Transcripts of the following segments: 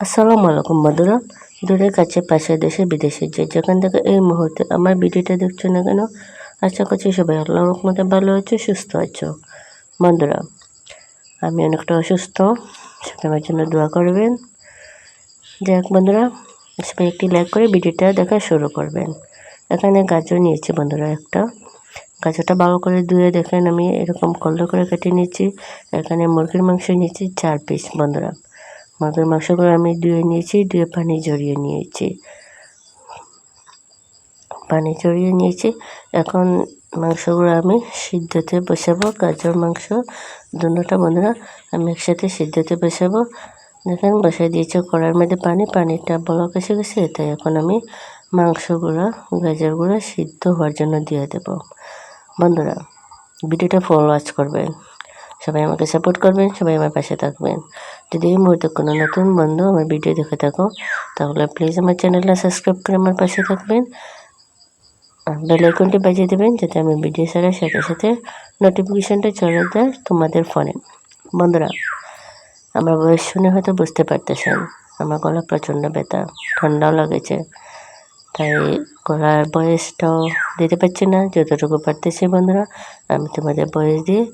আসসালামু আলাইকুম বন্ধুরা। দূরের কাছে পাশে দেশে, বিদেশে যে যেখান থেকে এই মুহূর্তে আমার ভিডিওটা দেখছ না কেন, আশা করছি সবাই আল্লাহর রহমতে ভালো আছো, সুস্থ আছো। বন্ধুরা, আমি অনেকটা অসুস্থ সবাই আমার জন্য দোয়া করবেন। যাক বন্ধুরা, সবাই একটি লাইক করে ভিডিওটা দেখা শুরু করবেন। এখানে গাজর নিয়েছি বন্ধুরা একটা। গাজরটা ভালো করে ধুয়ে দেখেন আমি, এরকম কল্লো করে কেটে নিয়েছি। এখানে মুরগির মাংস নিয়েছি চার পিস বন্ধুরা। মুরগির মাংসগুলো আমি ধুয়ে নিয়েছি, ধুয়ে পানি জড়িয়ে নিয়েছি। পানি জড়িয়ে নিয়েছি। এখন মাংসগুলো আমি সিদ্ধতে বসাবো। গাজর মাংস দুটোটা বন্ধুরা আমি একসাথে সিদ্ধতে বসাবো। দেখেন বসাই দিয়েছি কড়ার মধ্যে পানি, পানিটা বলক এসে গেছে, তাই এখন আমি মাংসগুলো, গাজরগুলো সিদ্ধ হওয়ার জন্য দিয়ে দেব। বন্ধুরা, ভিডিওটা ফুল ওয়াচ করবেন। সবাই আমাকে সাপোর্ট করবেন, সবাই আমার পাশে থাকবেন। যদি এই মুহূর্তে কোনো নতুন বন্ধু আমার ভিডিও দেখে থাকো, তাহলে প্লিজ আমার চ্যানেলটা সাবস্ক্রাইব করে আমার পাশে থাকবেন। আর বেল আইকনটি বাজিয়ে দেবেন, যাতে আমি ভিডিও ছাড়ার সাথে সাথে নোটিফিকেশানটা চলে যায় তোমাদের ফোনে বন্ধুরা, আমার বয়স শুনে হয়তো বুঝতে পারতেছেন, আমার গলা প্রচণ্ড ব্যথা, ঠান্ডাও লাগেছে। তাই গলার বয়সটাও দিতে পারছি না, যতটুকু পারতেছি বন্ধুরা, আমি তোমাদের বয়স দিয়ে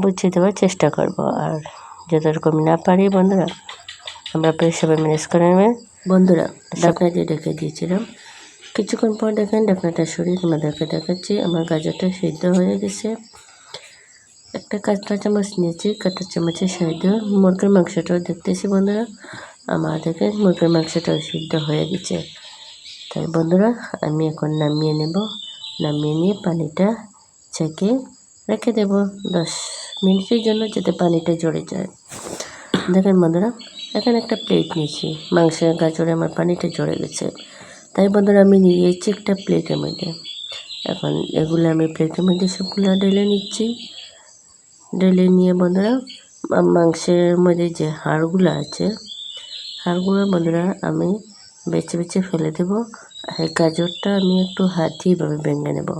বুঝিয়ে দেওয়ার চেষ্টা করব। আর যতটুকু আমি না পারি বন্ধুরা আমরা প্রায় সবাই ম্যানেজ করে নেবে বন্ধুরা ডাকনা দিয়ে ডেকে দিয়েছিলাম। কিছুক্ষণ পর দেখেন ডাকনাটা সরিয়ে তোমাদেরকে দেখাচ্ছি। আমার গাজরটা সিদ্ধ হয়ে গেছে। একটা কাঁটা চামচ নিয়েছি কাঁটা চামচের সাহায্যে মুরগির মাংসটাও দেখতেছি বন্ধুরা। আমার দেখেন মুরগির মাংসটাও সিদ্ধ হয়ে গেছে। তাই বন্ধুরা আমি এখন নামিয়ে নেব। নামিয়ে নিয়ে পানিটা ছেঁকে রেখে দেব। দশ মিনিটের জন্য যাতে পানিটা জড়ে যায়। দেখেন বন্ধুরা, এখানে একটা প্লেট নিয়েছি। মাংসের গাজরে আমার পানিটা জড়ে গেছে। তাই বন্ধুরা, আমি নিয়েছি একটা প্লেটের মধ্যে। এখন এগুলো আমি প্লেটের মধ্যে সবগুলো ঢেলে নিচ্ছি। ঢেলে নিয়ে বন্ধুরা মাংসের মধ্যে যে হাড়গুলো আছে, হাড়গুলো বন্ধুরা আমি বেছে বেছে ফেলে দেব। আর গাজরটা আমি একটু হাত দিয়ে এভাবে ভেঙে নেব।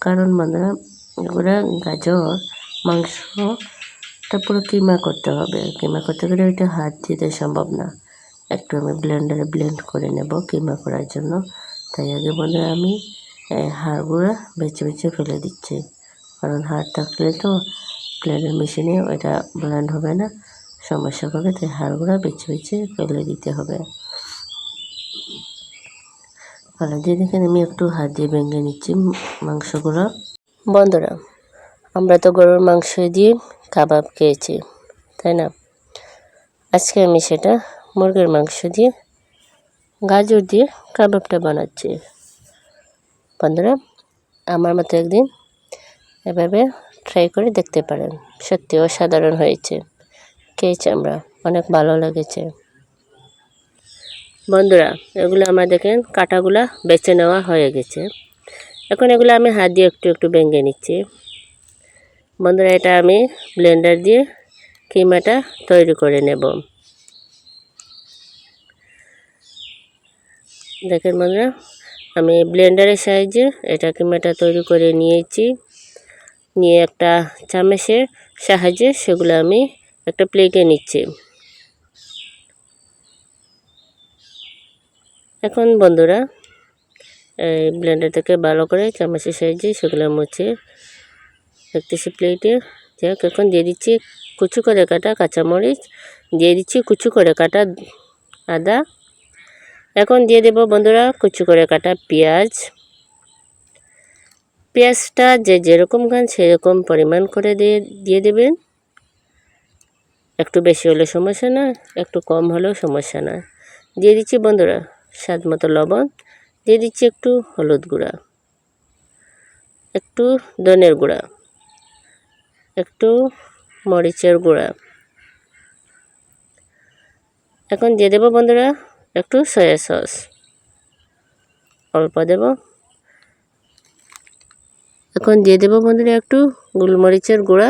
কারণ বন্ধুরা, এগুলো গাজর মাংসটা পুরো কিমা করতে হবে। কিমা করতে গেলে ওইটা হাত দিতে সম্ভব না। একটু আমি ব্লেন্ডারে ব্লেন্ড করে নেব কিমা করার জন্য। তাই আগে বন্ধুরা আমি হাড়গুলো বেছে বেছে ফেলে দিচ্ছি। কারণ হাড় থাকলে তো ব্লেন্ডার মেশিনে ওইটা ব্লেন্ড হবে না। সমস্যা হবে, তাই হাড়গুলো বেছে বেছে ফেলে দিতে হবে। ভালো দিয়ে দেখেন আমি একটু হাত দিয়ে ভেঙে নিচ্ছি মাংসগুলো। বন্ধুরা আমরা তো গরুর মাংস দিয়ে কাবাব খেয়েছি, তাই না? আজকে আমি সেটা মুরগির মাংস দিয়ে, গাজর দিয়ে কাবাবটা বানাচ্ছি। বন্ধুরা, আমার মতো একদিন এভাবে ট্রাই করে দেখতে পারেন। সত্যি অসাধারণ হয়েছে। খেয়েছি আমরা, অনেক ভালো লেগেছে। বন্ধুরা, এগুলো আমার দেখেন কাটাগুলা বেছে নেওয়া হয়ে গেছে। এখন এগুলো আমি হাত দিয়ে একটু একটু ভেঙে নিচ্ছি। বন্ধুরা, এটা আমি ব্লেন্ডার দিয়ে কিমাটা তৈরি করে নেব। দেখেন বন্ধুরা, আমি ব্লেন্ডারের সাহায্যে এটা কিমাটা তৈরি করে নিয়েছি। নিয়ে একটা চামচের সাহায্যে সেগুলো আমি একটা প্লেটে নিচ্ছি। এখন বন্ধুরা, এই ব্লেন্ডার থেকে ভালো করে চামচের সাহায্যে সেগুলো মুছে দেখতেছি প্লেটে। যাক এখন দিয়ে দিচ্ছি কুচু করে কাটা কাঁচামরিচ। দিয়ে দিচ্ছি কুচু করে কাটা আদা। এখন দিয়ে দেব বন্ধুরা কুচু করে কাটা পেঁয়াজ। পেঁয়াজটা যে যেরকম খান সেরকম পরিমাণ করে দিয়ে দিয়ে দেবেন। একটু বেশি হলে সমস্যা না, একটু কম হলেও সমস্যা না। দিয়ে দিচ্ছি বন্ধুরা স্বাদ মতো লবণ। দিয়ে দিচ্ছি একটু হলুদ গুঁড়া। একটু ধনের গুঁড়া। একটু মরিচের গুঁড়া। এখন দিয়ে দেবো বন্ধুরা একটু সয়া সস অল্প দেব। এখন দিয়ে দেবো বন্ধুরা একটু গোলমরিচের গুঁড়া।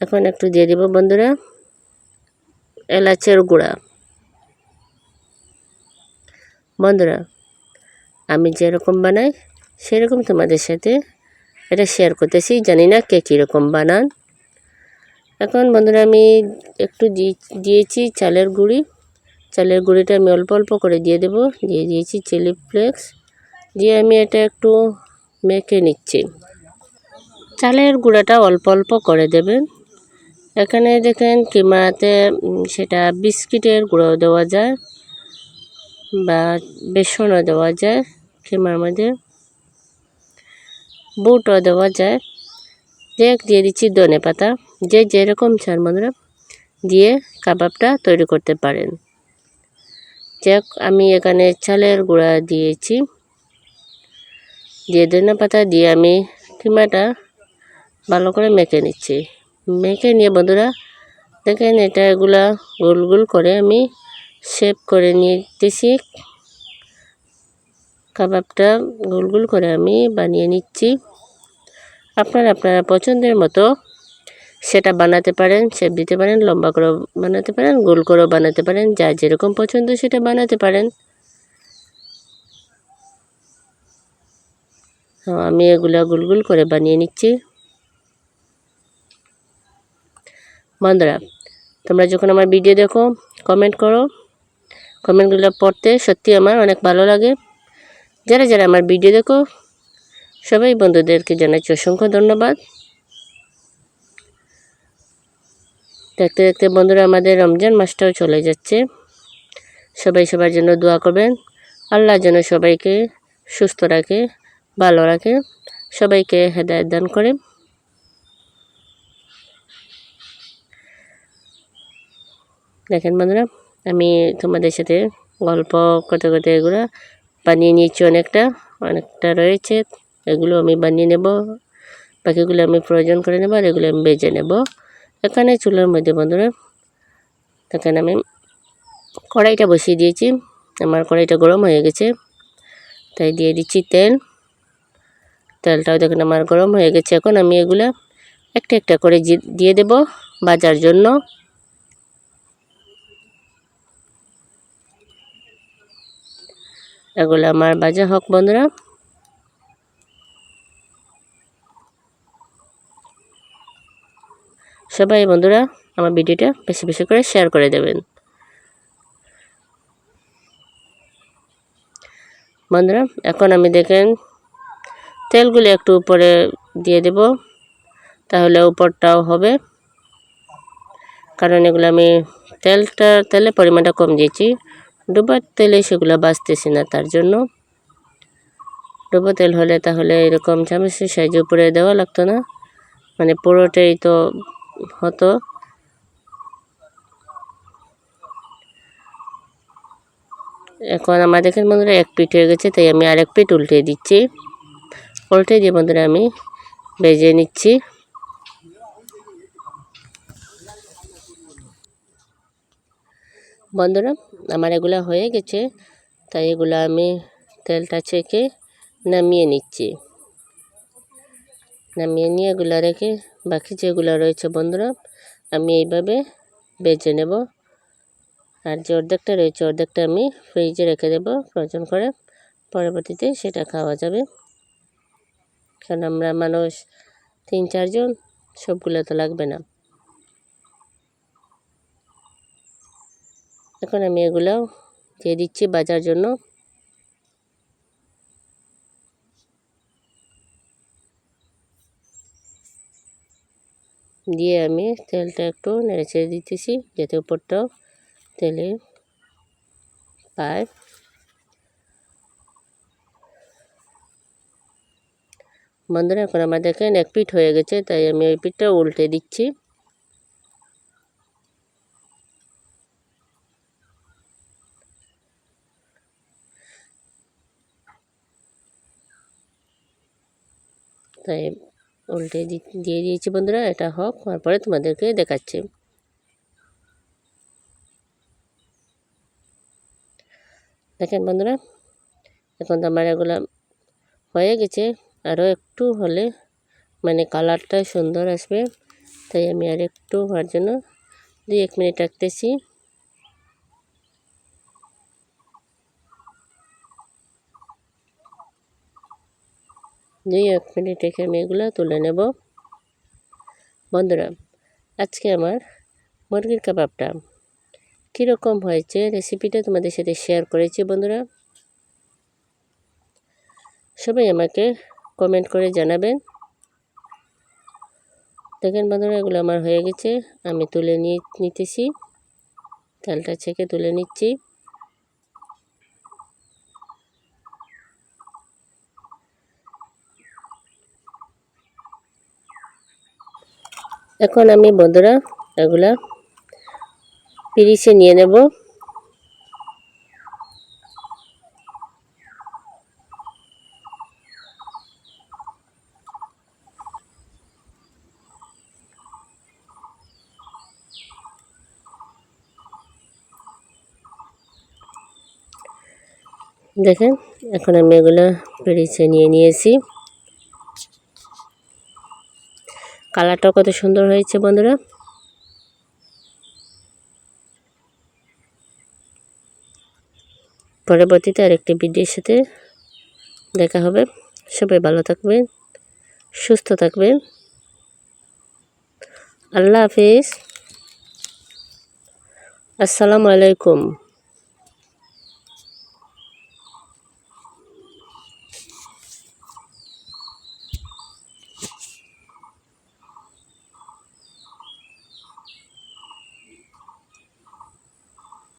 এখন একটু দিয়ে দেবো বন্ধুরা এলাচের গুঁড়া। বন্ধুরা আমি যেরকম বানাই, সেরকম তোমাদের সাথে এটা শেয়ার করতেছি। জানি না কে কীরকম বানান। এখন বন্ধুরা, আমি একটু দিয়েছি চালের গুঁড়ি। চালের গুঁড়িটা আমি অল্প অল্প করে দিয়ে দেব। দিয়ে দিয়েছি চিলি ফ্লেক্স দিয়ে আমি এটা একটু মেখে নিচ্ছি। চালের গুঁড়াটা অল্প অল্প করে দেবেন। এখানে দেখেন কিমাতে সেটা বিস্কিটের গুঁড়ো দেওয়া যায় বা বেসনও দেওয়া যায়। কিমার মধ্যে বুটও দেওয়া যায়। দেখ দিয়ে দিচ্ছি ধনে পাতা। যে যেরকম চান বন্ধুরা দিয়ে কাবাবটা তৈরি করতে পারেন। যাক আমি এখানে চালের গুঁড়া দিয়েছি। দিয়ে ধনে পাতা দিয়ে আমি কিমাটা ভালো করে মেখে নিচ্ছি। মেখে নিয়ে বন্ধুরা দেখেন এটা এগুলা গোল গোল করে আমি শেপ করে নিতেছি। কাবাবটা গোল গোল করে আমি বানিয়ে নিচ্ছি। আপনারা আপনারা পছন্দের মতো সেটা বানাতে পারেন শেপ দিতে পারেন, লম্বা করেও বানাতে পারেন, গোল করেও বানাতে পারেন, যা যেরকম পছন্দ সেটা বানাতে পারেন। তো আমি এগুলা গোল গোল করে বানিয়ে নিচ্ছি। বন্ধুরা, তোমরা যখন আমার ভিডিও দেখো কমেন্ট করো। কমেন্টগুলো পড়তে সত্যি আমার অনেক ভালো লাগে। যারা যারা আমার ভিডিও দেখো, সবাই বন্ধুদেরকে জানাচ্ছি অসংখ্য ধন্যবাদ। দেখতে দেখতে বন্ধুরা, আমাদের রমজান মাসটাও চলে যাচ্ছে। সবাই সবার জন্য দোয়া করবেন। আল্লাহ যেন সবাইকে সুস্থ রাখে, ভালো রাখে। সবাইকে হেদায়ত দান করে। দেখেন বন্ধুরা, আমি তোমাদের সাথে গল্প করতে করতে এগুলো বানিয়ে নিয়েছি অনেকটা অনেকটা রয়েছে। এগুলো আমি বানিয়ে নেব। বাকিগুলো আমি প্রয়োজন করে নেব আর এগুলো আমি বেজে নেব। এখানে চুলার মধ্যে বন্ধুরা দেখেন আমি কড়াইটা বসিয়ে দিয়েছি। আমার কড়াইটা গরম হয়ে গেছে, তাই দিয়ে দিচ্ছি তেল। তেলটাও দেখুন আমার গরম হয়ে গেছে। এখন আমি এগুলো একটা একটা করে দিয়ে দেব বাজার জন্য। এগুলো আমার বাজা হোক, বন্ধুরা। সবাই বন্ধুরা আমার ভিডিওটা বেশি বেশি করে শেয়ার করে দেবেন। বন্ধুরা, এখন আমি দেখেন তেলগুলো একটু উপরে দিয়ে দেব, তাহলে উপরটাও হবে। কারণ এগুলো আমি তেলটা, তেলের পরিমাণটা কম দিয়েছি। ডুবার তেলে সেগুলো বাঁচতেছে না তার জন্য। ডুবো তেল হলে তাহলে এরকম চামচের সাইজে উপরে দেওয়া লাগতো না। মানে পুরোটাই তো হতো। এখন আমার দেখেন বন্ধুরা, এক পিঠ হয়ে গেছে, তাই আমি আরেক পিঠ উল্টে দিচ্ছি। উল্টে দিয়ে বন্ধুরা আমি ভেজে নিচ্ছি। বন্ধুরা, আমার এগুলো হয়ে গেছে। তাই এগুলো আমি তেলটা ছেঁকে নামিয়ে নিচ্ছি। নামিয়ে নিয়ে এগুলো রেখে বাকি যেগুলো রয়েছে বন্ধুরা, আমি এইভাবে বেছে নেব। আর যে অর্ধেকটা রয়েছে, অর্ধেকটা আমি ফ্রিজে রেখে দেব প্রয়োজন করে। পরবর্তীতে সেটা খাওয়া যাবে। কারণ আমরা মানুষ, তিন চারজন, সবগুলো তো লাগবে না। এখন আমি এগুলো দিয়ে দিচ্ছি বাজার জন্য। দিয়ে আমি তেলটা একটু নেড়ে ছেড়ে দিতেছি, যাতে উপরটাও তেলে পায়। বন্ধুরা, এখন আমার দেখেন এক পিঠ হয়ে গেছে, তাই আমি ওই পিঠটা উল্টে দিচ্ছি। তাই উল্টে দিয়ে দিয়েছি বন্ধুরা, এটা হোক, তারপরে তোমাদেরকে দেখাচ্ছি। দেখেন বন্ধুরা, এখন তো আমার এগুলো হয়ে গেছে, আরও একটু হলে মানে কালারটা সুন্দর আসবে, তাই আমি আর একটু হওয়ার জন্য দুই এক মিনিট রাখতেছি। দুই এক মিনিট রেখে আমি এগুলো তুলে নেব। বন্ধুরা, আজকে আমার মুরগির কাবাবটা কীরকম হয়েছে রেসিপিটা তোমাদের সাথে শেয়ার করেছি বন্ধুরা। সবাই আমাকে কমেন্ট করে জানাবেন। দেখেন বন্ধুরা, এগুলো আমার হয়ে গেছে, আমি তুলে নিয়ে নিতেছি। তেলটা ছেঁকে তুলে নিচ্ছি। এখন আমি বন্ধুরা এগুলা পিরিচে নিয়ে নেব। দেখেন এখন আমি এগুলো পিরিচে নিয়ে নিয়েছি। কালারটা কত সুন্দর হয়েছে, বন্ধুরা। পরবর্তীতে আরেকটি ভিডিওর সাথে দেখা হবে। সবাই ভালো থাকবেন, সুস্থ থাকবেন। আল্লাহ হাফিজ। আসসালামু আলাইকুম।